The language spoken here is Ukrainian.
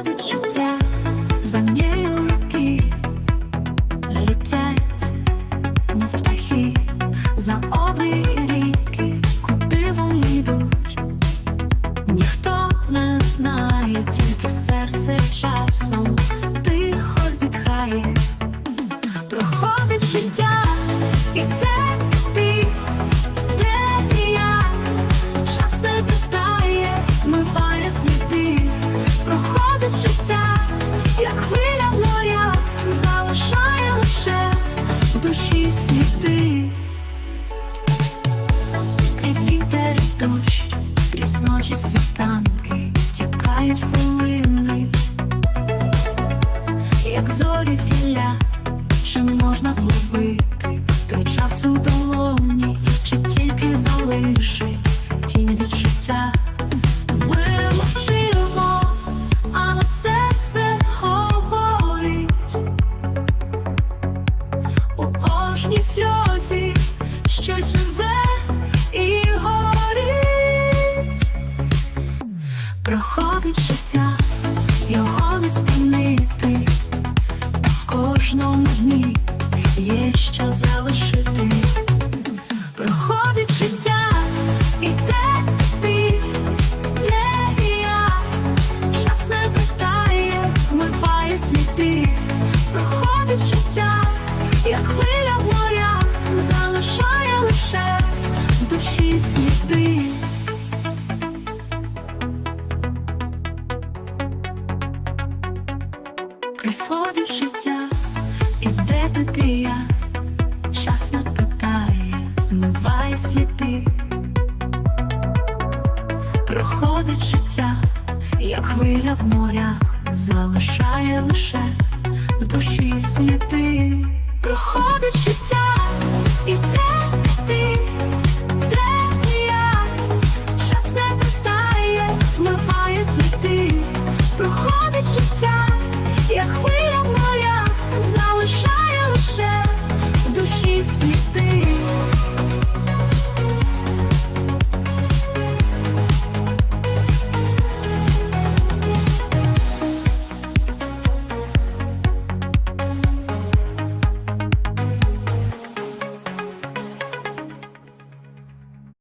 Проходить життя, за нею летять, мов птахи, за обрії ріки, куди вони йдуть, ніхто не знає, серце часом тихо зітхає, проходить життя, і де як хвиля в морях, залишає лише в душі сліди. Крізь вітер дощ, крізь світанки, тікають хвилини, як зорі з гілля, чи можна зловити той час у чи тільки залишить тінь від життя. Життя, його не спинити. В кожному дні є що залишити. Проходить життя, і де ти, де я, час не питає, змиває сліди. Проходить життя, як хвиля в морях, залишає лише в душі сліди. Приходить життя, і де ти я, час не питає, змиває сліди. Проходить життя, як хвиля в морях, залишає лише в душі сліди. Проходить життя, і